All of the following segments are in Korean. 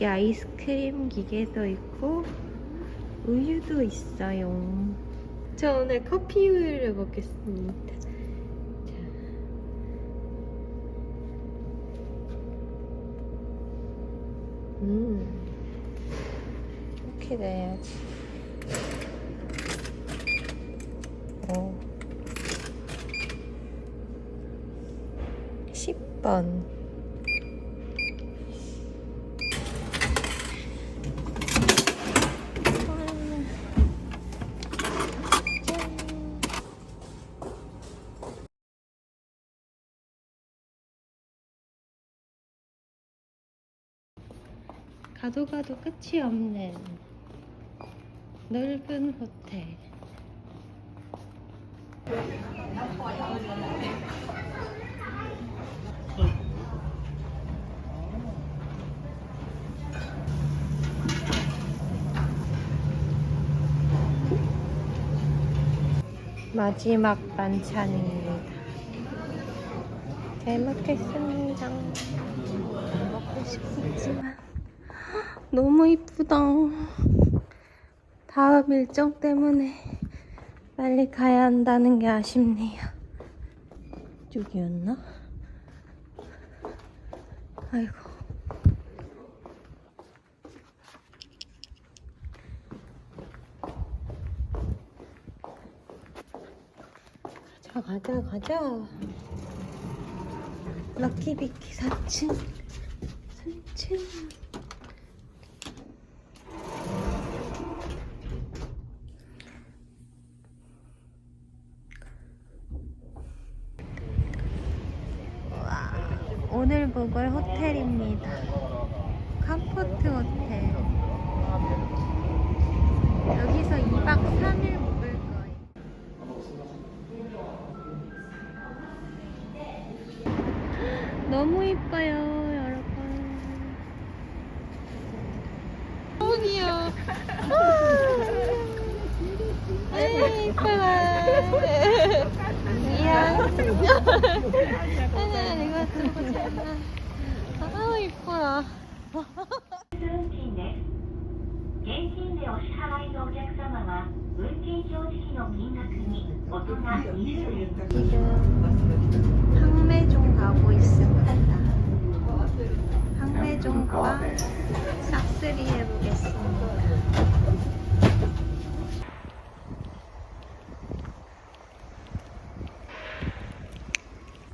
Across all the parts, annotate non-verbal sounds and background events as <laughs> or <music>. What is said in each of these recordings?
여기 아이스크림 기계도 있고 우유도 있어요. 저 오늘 커피 우유를 먹겠습니다. 자. 음, 이렇게 내야지. 오. 10번. 가도 가도 끝이 없는 넓은 호텔. 마지막 반찬입니다. 잘 먹겠습니다. 먹고 싶었지만 너무 이쁘다. 다음 일정 때문에 빨리 가야 한다는 게 아쉽네요. 이쪽이었나? 아이고. 가자, 가자, 가자. 럭키비키 4층. 3층. 우와, 묵을 호텔입니다. 컴포트 호텔. 여기서 2박 3일 묵을 거예요. <gasps> 너무 이뻐요,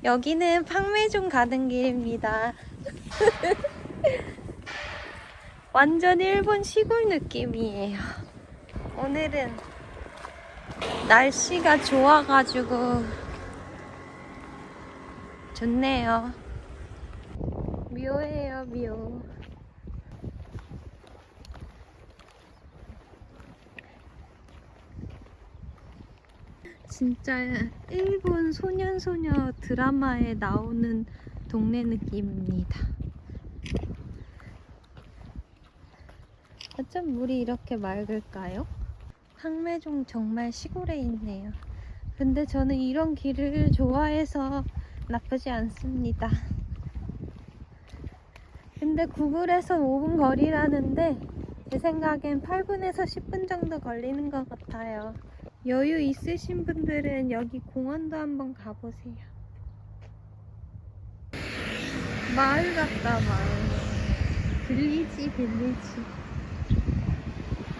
여기는 팡매종 가는 길입니다. <laughs> 완전 일본 시골 느낌이에요. 오늘은 날씨가 좋아가지고 좋네요. 묘해요, 묘. 진짜 일본 소년소녀 드라마에 나오는 동네 느낌입니다. 어쩜 물이 이렇게 맑을까요? 항매종 정말 시골에 있네요. 근데 저는 이런 길을 좋아해서 나쁘지 않습니다. 근데 구글에서 5분 거리라는데 제 생각엔 8분에서 10분 정도 걸리는 것 같아요. 여유 있으신 분들은 여기 공원도 한번 가보세요. 마을 같다, 마을. 빌리지, 빌리지.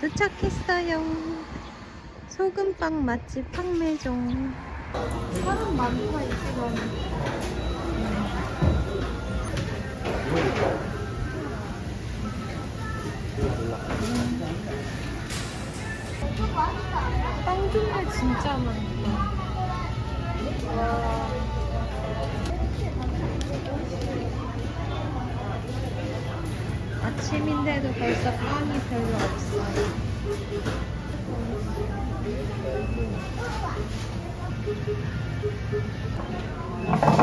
도착했어요. 소금빵 맛집 팡매종. 사람 많다, 이 시간 종류 진짜 많다. 와. 아침인데도 벌써 빵이 별로 없어요. 짠!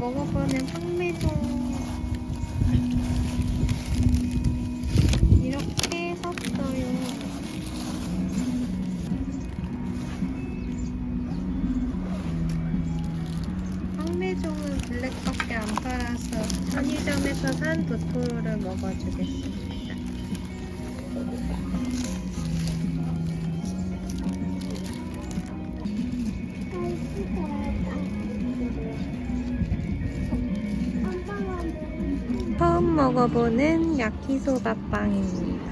먹어보는 먹어보는 야키소바빵입니다.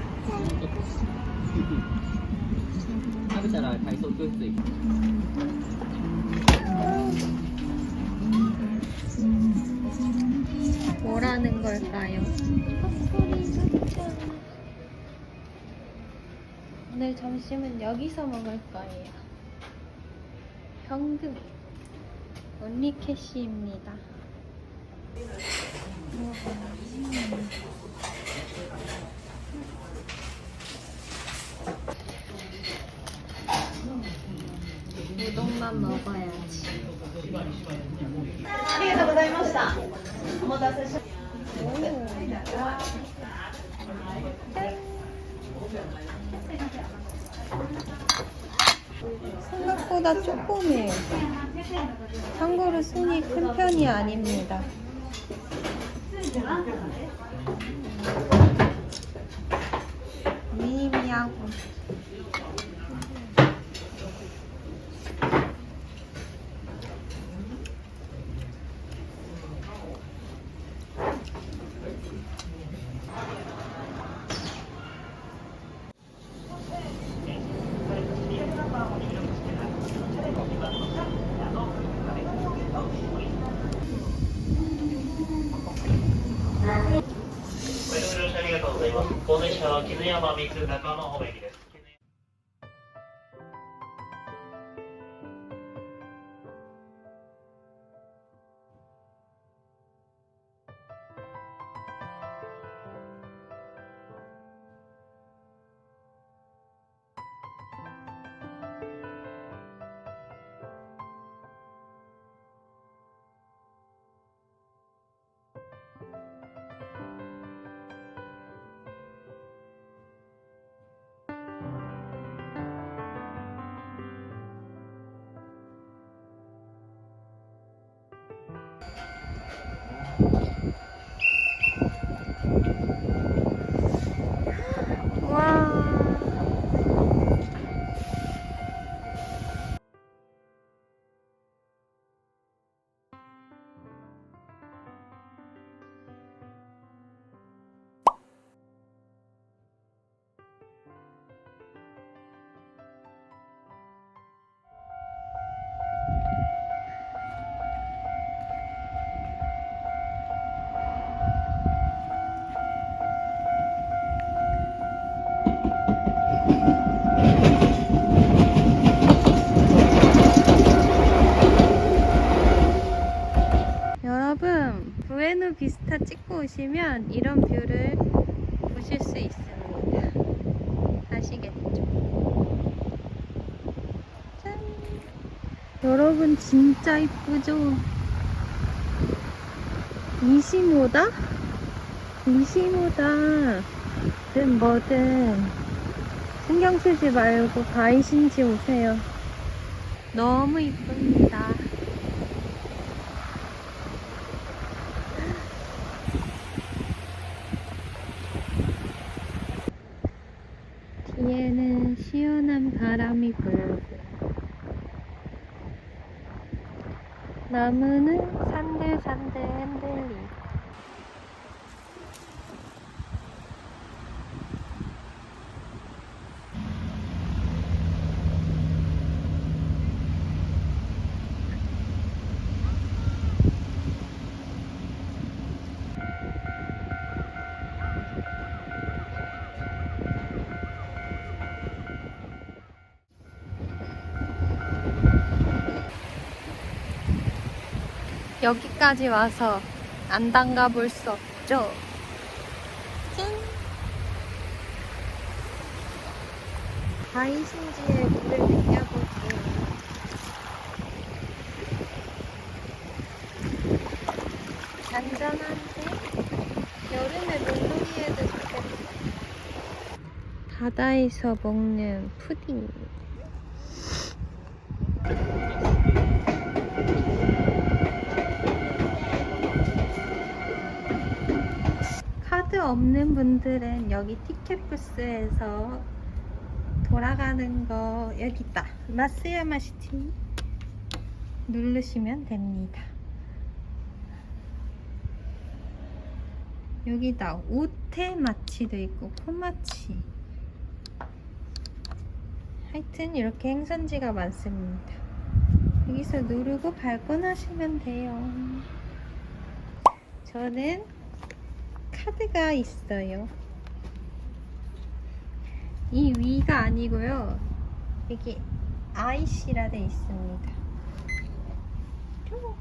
뭐라는 걸까요? 오늘 점심은 여기서 먹을 거예요. 현금 언니 캐시입니다. 우동만 먹어야지. 생각보다 조그매요. 참고로 순이 큰 편이 아닙니다. 미미하고 오시면 이런 뷰를 보실 수 있습니다. 아시겠죠? 짠! 여러분, 진짜 이쁘죠? 25다? 25다. 든 뭐든 신경 쓰지 말고 가이신지 오세요. 너무 이쁩니다. 뒤에는 시원한 바람이 불고 나무는 산들산들 흔들리고 여기까지 와서 안 담가 볼 수 없죠. 짠! 가이신지에 물을 비벼볼게요. 잔잔한데 여름에 물놀이해도 좋겠다. 바다에서 먹는 푸딩. 차가 없는 분들은 여기 티켓 부스에서 돌아가는 거 여기 있다. 마스야마 시티 누르시면 됩니다. 여기다 오테마치도 있고 코마치 하여튼 이렇게 행선지가 많습니다. 여기서 누르고 발권하시면 돼요. 저는 카드가 있어요. 이 위가 아니고요. 여기 IC라 돼 있습니다. 뾰.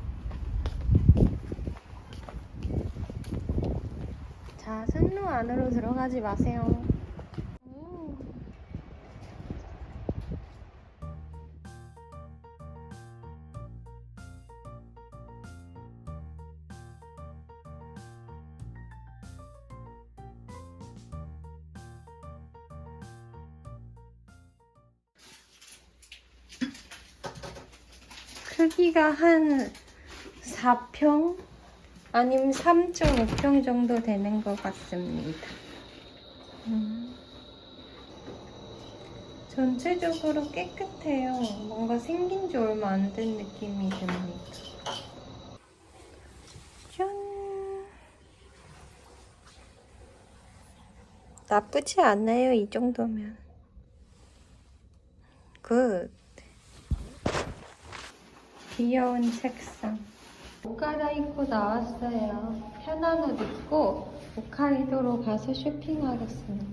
자, 승로 안으로 들어가지 마세요. 크기가 한 4평 아니면 3.5평 정도 되는 것 같습니다. 음. 전체적으로 깨끗해요. 뭔가 생긴 지 얼마 안 된 느낌이 듭니다. 짠! 나쁘지 않아요, 이 정도면. 굿. 귀여운 책상. 옷 갈아입고 나왔어요. 편한 옷 입고 오카이도로 가서 쇼핑하겠습니다.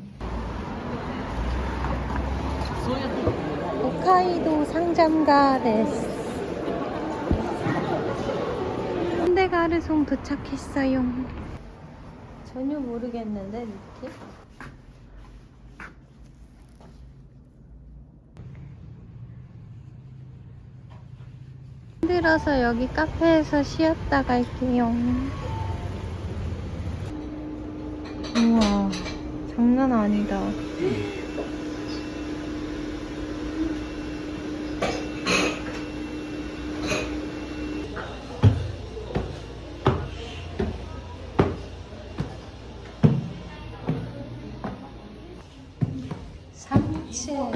오카이도 상점가 데스 현대가르송 도착했어요. 전혀 모르겠는데 느낌? 힘들어서 여기 카페에서 쉬었다 갈게요. 우와, 장난 아니다. 삼층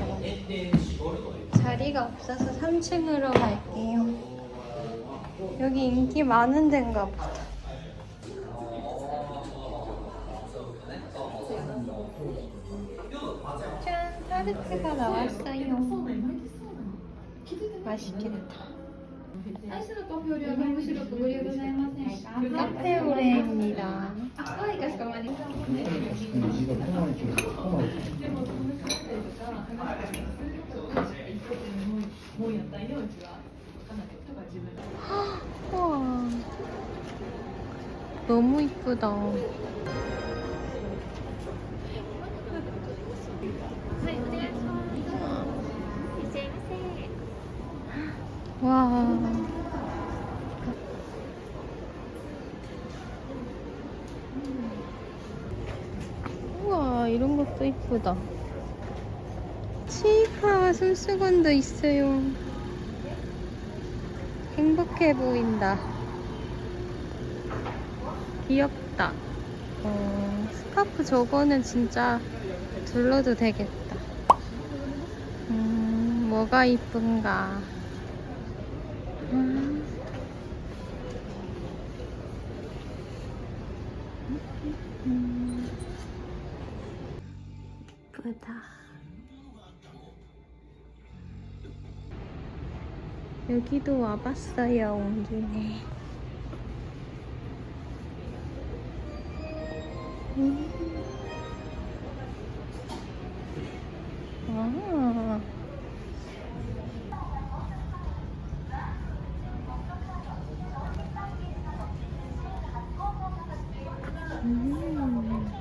자리가 없어서 3층으로 갈게요. 여기 인기 많은 데인가 보다. 짠! 타르트가 나왔어요. 맛있겠다. 카페 오레입니다. 아, 너무 이쁘다. 와. 우와, 이런 것도 이쁘다. 치이카와 손수건도 있어요. 행복해 보인다. 귀엽다. 어, 스카프 저거는 진짜 둘러도 되겠다. 음, 뭐가 이쁜가. 음. 음. 이쁘다. 여기도 와봤어요, 온 김에. 아. 음.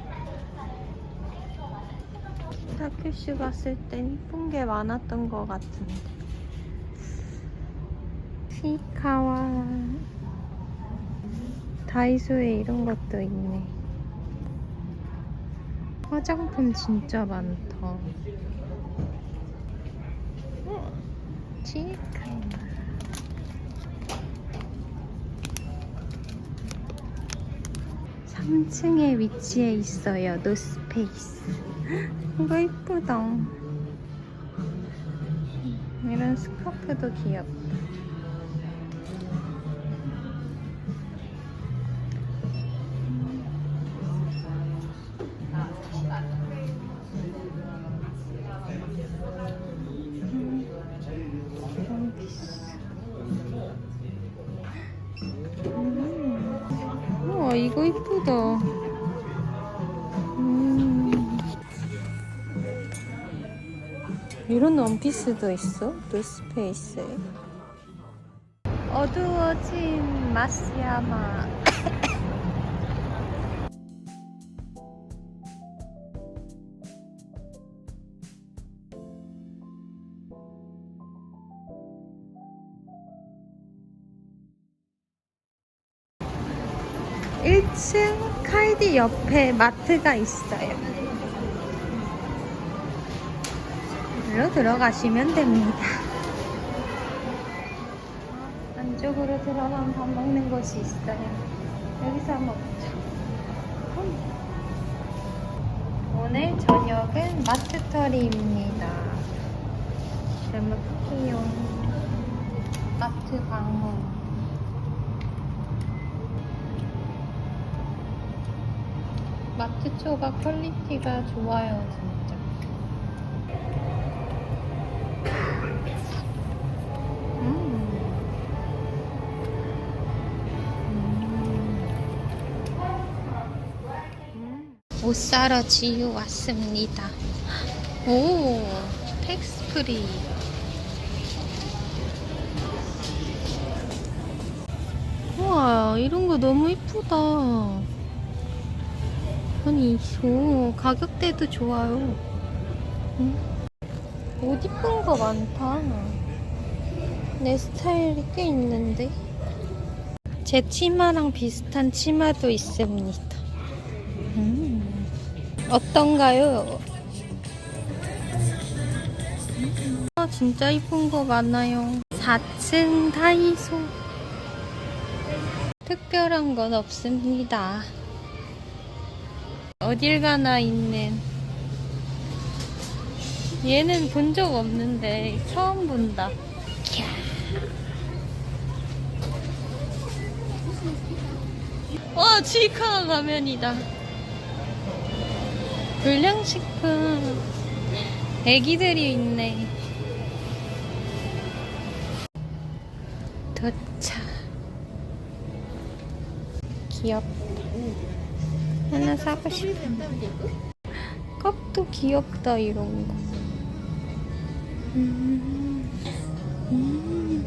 타큐슈 갔을 땐 이쁜 게 많았던 것 같은데. 시카와 다이소에 이런 것도 있네. 화장품 진짜 많다. 어, 치카. 3층에 위치해 있어요. 노스페이스. <gasps> 이거 이쁘다. 이런 스카프도 귀엽다. 이쁘다. 음. 이런 원피스도 있어? 노스페이스에. 어두워진 마시야마. 일층 카이디 옆에 마트가 있어요. 일로 들어가시면 됩니다. 안쪽으로 들어가면 밥 먹는 곳이 있어요. 여기서 먹자. 오늘 저녁은 마트터리입니다. 너무 귀여운 마트 방문. 마트 초가 퀄리티가 좋아요, 진짜. 음. 옷 사러 지유 왔습니다. 오, 텍스 프리. 우와, 이런 거 너무 이쁘다. 아니, 저 가격대도 좋아요. 응? 옷 이쁜 거 많다. 내 스타일이 꽤 있는데. 제 치마랑 비슷한 치마도 있습니다. 음, 어떤가요? 아, 진짜 이쁜 거 많아요. 4층 다이소. 특별한 건 없습니다. 어딜 가나 있는. 얘는 본 적 없는데 처음 본다. 와, 치카 가면이다. 불량식품. 애기들이 있네. 도착. 귀엽다. 하나 사고 싶어. 컵도 귀엽다, 이런 거. 음. 음.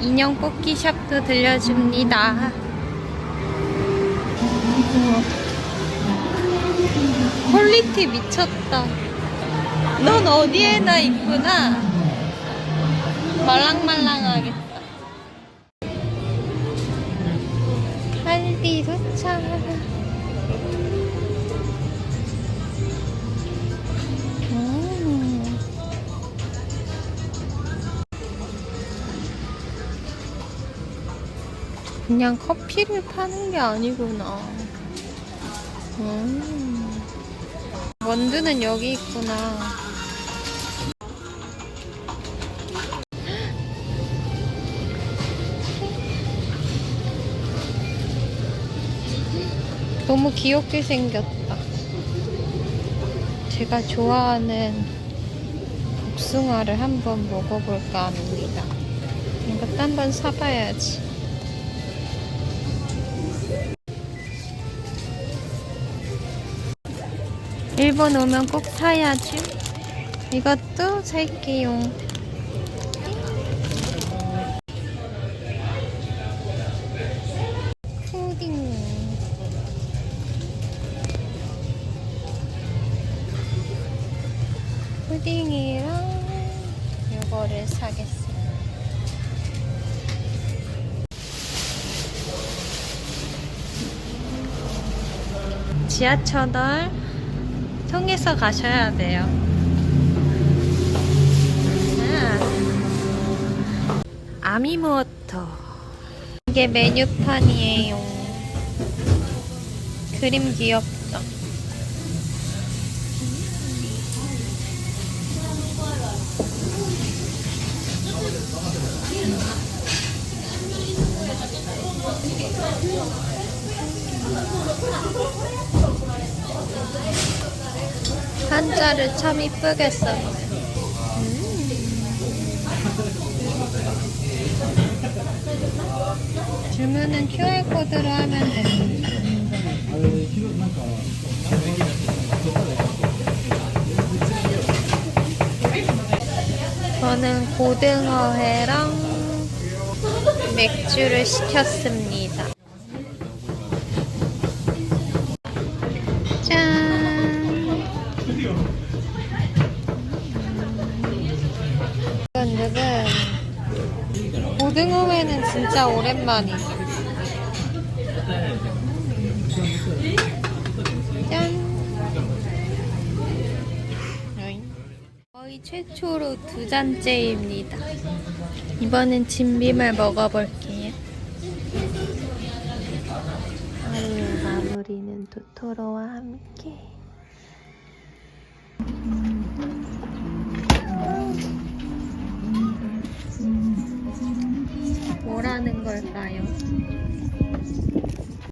인형 뽑기 샵도 들려줍니다. 퀄리티 미쳤다. 넌 어디에나 있구나. 말랑말랑하겠다. 할비 도착. 음. 그냥 커피를 파는 게 아니구나. 음. 원두는 여기 있구나. 너무 귀엽게 생겼다. 제가 좋아하는 복숭아를 한번 먹어볼까 합니다. 이것도 한번 사봐야지. 일본 오면 꼭 사야지. 이것도 살게요. 푸딩이랑 이거를 사겠습니다. 지하철을 통해서 가셔야 돼요. 아. 야미모토. 이게 메뉴판이에요. 그림 귀엽다. 한자를 참 이쁘게 써요. 주문은 QR코드로 하면 됩니다. 저는 고등어회랑 맥주를 시켰습니다. 고등어회는 진짜 오랜만이야. 짠! 거의 최초로 두 잔째입니다. 이번엔 진빔을 먹어볼게요. 하루 마무리는 도토로와 함께. 뭐라는 걸까요?